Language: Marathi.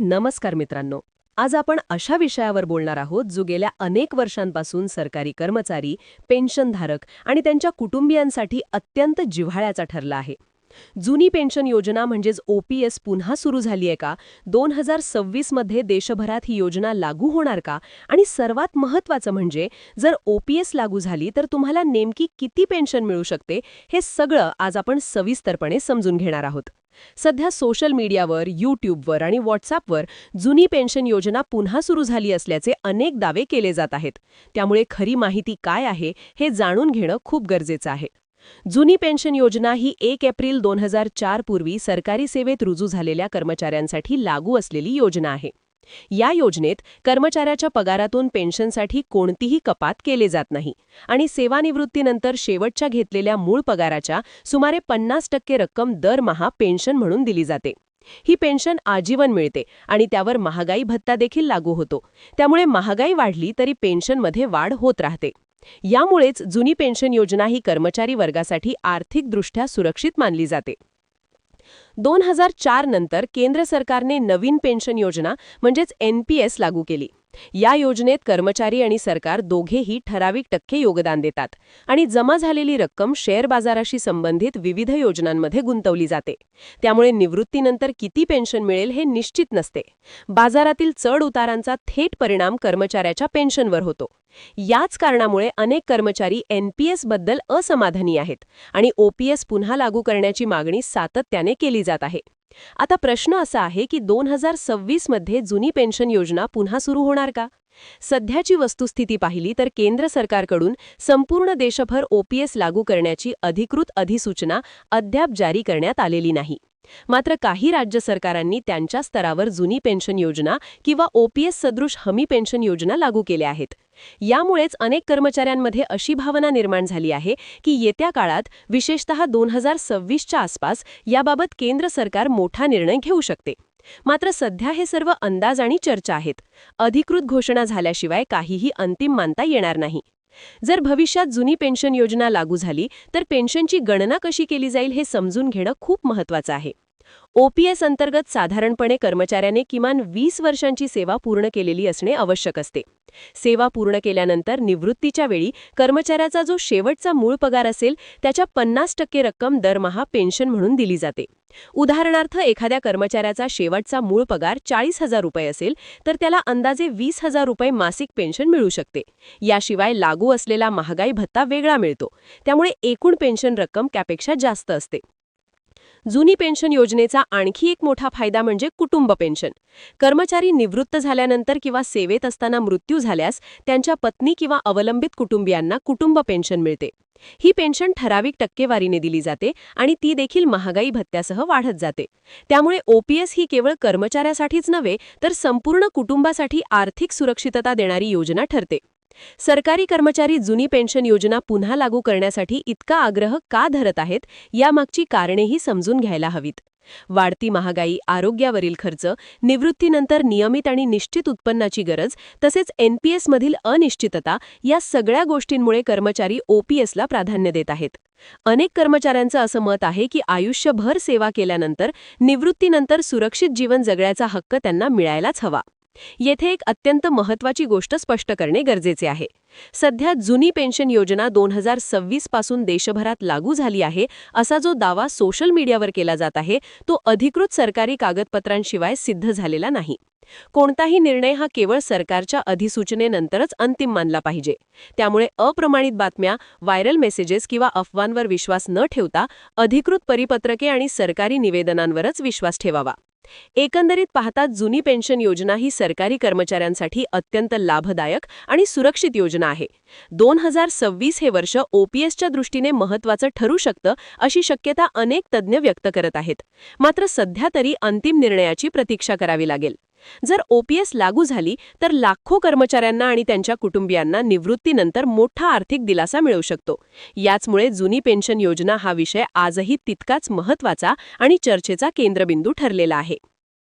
नमस्कार मित्रांनो. आज आपण अशा विषयावर बोलणार आहोत जो गेल्या अनेक वर्षांपासून सरकारी कर्मचारी पेन्शनधारक आणि त्यांच्या कुटुंबियांसाठी अत्यंत जिव्हाळ्याचा ठरला आहे. जुनी पेन्शन योजना म्हणजेच ओपीएस पुन्हा सुरू झाली आहे का? दोन हजार सव्वीसमध्ये देशभरात ही योजना लागू होणार का? आणि सर्वात महत्त्वाचं म्हणजे जर ओपीएस लागू झाली तर तुम्हाला नेमकी किती पेन्शन मिळू शकते? हे सगळं आज आपण सविस्तरपणे समजून घेणार आहोत. सध्या सोशल मीडियावर यूट्यूबवर आणि व्हॉट्सअपवर जुनी पेन्शन योजना पुन्हा सुरू झाली असल्याचे अनेक दावे केले जात आहेत. त्यामुळे खरी माहिती काय आहे हे जाणून घेणं खूप गरजेचं आहे. जुनी पेन्शन योजना ही एक एप्रिल दोन हजार चार पूर्वी सरकारी सेवेत रुजू झालेल्या कर्मचाऱ्यांसाठी लागू असलेली योजना आहे. या योजनेत कर्मचाऱ्याच्या पगारातून पेन्शनसाठी कोणतीही कपात केले जात नाही आणि सेवानिवृत्तीनंतर शेवटच्या घेतलेल्या मूळ पगाराच्या सुमारे पन्नास टक्के रक्कम दरमहा पेन्शन म्हणून दिली जाते. ही पेन्शन आजीवन मिळते आणि त्यावर महागाई भत्ता देखील लागू होतो. त्यामुळे महागाई वाढली तरी पेन्शनमध्ये वाढ होत राहते. यामुळेच जुनी पेन्शन योजना ही कर्मचारी वर्गासाठी आर्थिकदृष्ट्या सुरक्षित मानली जाते. दोन हजार चार नंतर केंद्र सरकारने नवीन पेन्शन योजना म्हणजेच एन लागू केली. या योजनेत कर्मचारी आणि सरकार दोघेही ठराविक टक्के योगदान देतात आणि जमा झालेली रक्कम शेअर बाजाराशी संबंधित विविध योजनांमध्ये गुंतवली जाते. त्यामुळे निवृत्तीनंतर किती पेन्शन मिळेल हे निश्चित नसते. बाजारातील चढ उतारांचा थेट परिणाम कर्मचाऱ्याच्या पेन्शनवर होतो. याच कारणामुळे अनेक कर्मचारी एनपीएसबद्दल असमाधानी आहेत आणि ओपीएस पुन्हा लागू करण्याची मागणी सातत्याने केली जात आहे. आता प्रश्न असा आहे की दोन हजार सव्वीसमध्ये जुनी पेन्शन योजना पुन्हा सुरू होणार का? सध्याची वस्तुस्थिती पाहिली तर केंद्र सरकारकडून संपूर्ण देशभर ओपीएस लागू करण्याची अधिकृत अधिसूचना अद्याप जारी करण्यात आलेली नाही. मात्र काही राज्य सरकारांनी त्यांच्या स्तरावर जुनी पेन्शन योजना किंवा ओपीएस सदृश हमी पेन्शन योजना लागू केल्या आहेत. यामुळेच अनेक कर्मचाऱ्यांमध्ये अशी भावना निर्माण झाली आहे की येत्या काळात विशेषतः दोन हजार सव्वीसच्या आसपास याबाबत केंद्र सरकार मोठा निर्णय घेऊ शकते. मात्र सध्या हे सर्व अंदाज आणि चर्चा आहेत. अधिकृत घोषणा झाल्याशिवाय काहीही अंतिम मानता येणार नाही. जर भविष्यात जुनी पेन्शन योजना लागू झाली तर पेन्शनची गणना कशी केली जाईल हे समजून घेणं खूप महत्वाचं आहे. ओपीएस अंतर्गत साधारणपणे कर्मचाऱ्याने किमान वीस वर्षांची सेवा पूर्ण केलेली असणे आवश्यक असते. सेवा पूर्ण केल्यानंतर निवृत्तीच्या वेळी कर्मचाऱ्याचा जो शेवटचा मूळ पगार असेल त्याच्या पन्नास टक्के रक्कम दरमहा पेन्शन म्हणून दिली जाते. उदाहरणार्थ एखाद्या कर्मचाऱ्याचा शेवटचा मूळ पगार चाळीस हजार रुपये असेल तर त्याला अंदाजे वीस हजार रुपये मासिक पेन्शन मिळू शकते. याशिवाय लागू असलेला महागाई भत्ता वेगळा मिळतो. त्यामुळे एकूण पेन्शन रक्कम त्यापेक्षा जास्त असते. जुनी पेन्शन योजनेचा आणखी एक मोठा फायदा म्हणजे कुटुंब पेन्शन. कर्मचारी निवृत्त झाल्यानंतर किंवा सेवेत असताना मृत्यू झाल्यास त्यांच्या पत्नी किंवा अवलंबित कुटुंबियांना कुटुंब पेन्शन मिळते. ही पेन्शन ठराविक टक्केवारीने दिली जाते आणि ती देखील महागाई भत्त्यासह वाढत जाते. त्यामुळे ओपीएस ही केवळ कर्मचाऱ्यासाठीच नव्हे तर संपूर्ण कुटुंबासाठी आर्थिक सुरक्षितता देणारी योजना ठरते. सरकारी कर्मचारी जुनी पेन्शन योजना पुन्हा लागू करण्यासाठी इतका आग्रह का धरत आहेत यामागची कारणेही समजून घ्यायला हवीत. वाढती महागाई आरोग्यावरील खर्च निवृत्तीनंतर नियमित आणि निश्चित उत्पन्नाची गरज तसेच एनपीएसमधील अनिश्चितता या सगळ्या गोष्टींमुळे कर्मचारी ओपीएसला प्राधान्य देत आहेत. अनेक कर्मचाऱ्यांचं असं मत आहे की आयुष्यभर सेवा केल्यानंतर निवृत्तीनंतर सुरक्षित जीवन जगण्याचा हक्क त्यांना मिळायलाच हवा. येथे एक अत्यंत महत्वाची गोष्ट स्पष्ट करणे गरजेचे आहे. सध्या जुनी पेन्शन योजना दोन हजार सव्वीसपासून देशभरात लागू झाली आहे असा जो दावा सोशल मीडियावर केला जात आहे तो अधिकृत सरकारी कागदपत्रांशिवाय सिद्ध झालेला नाही. कोणताही निर्णय हा केवळ सरकारच्या अधिसूचनेनंतरच अंतिम मानला पाहिजे. त्यामुळे अप्रमाणित बातम्या व्हायरल मेसेजेस किंवा अफवांवर विश्वास न ठेवता अधिकृत परिपत्रके आणि सरकारी निवेदनांवरच विश्वास ठेवावा. एकंदरीत पाहता जुनी पेन्शन योजना ही सरकारी कर्मचाऱ्यांसाठी अत्यंत लाभदायक आणि सुरक्षित योजना आहे. दोन हजार सव्वीस हे वर्ष ओपीएसच्या दृष्टीने महत्वाचं ठरू शकतं अशी शक्यता अनेक तज्ज्ञ व्यक्त करत आहेत. मात्र सध्या तरी अंतिम निर्णयाची प्रतीक्षा करावी लागेल. जर ओपीएस लागू झाली तर लाखो कर्मचाऱ्यांना आणि त्यांच्या कुटुंबियांना निवृत्तीनंतर मोठा आर्थिक दिलासा मिळू शकतो. याचमुळे जुनी पेन्शन योजना हा विषय आजही तितकाच महत्त्वाचा आणि चर्चेचा केंद्रबिंदू ठरलेला आहे.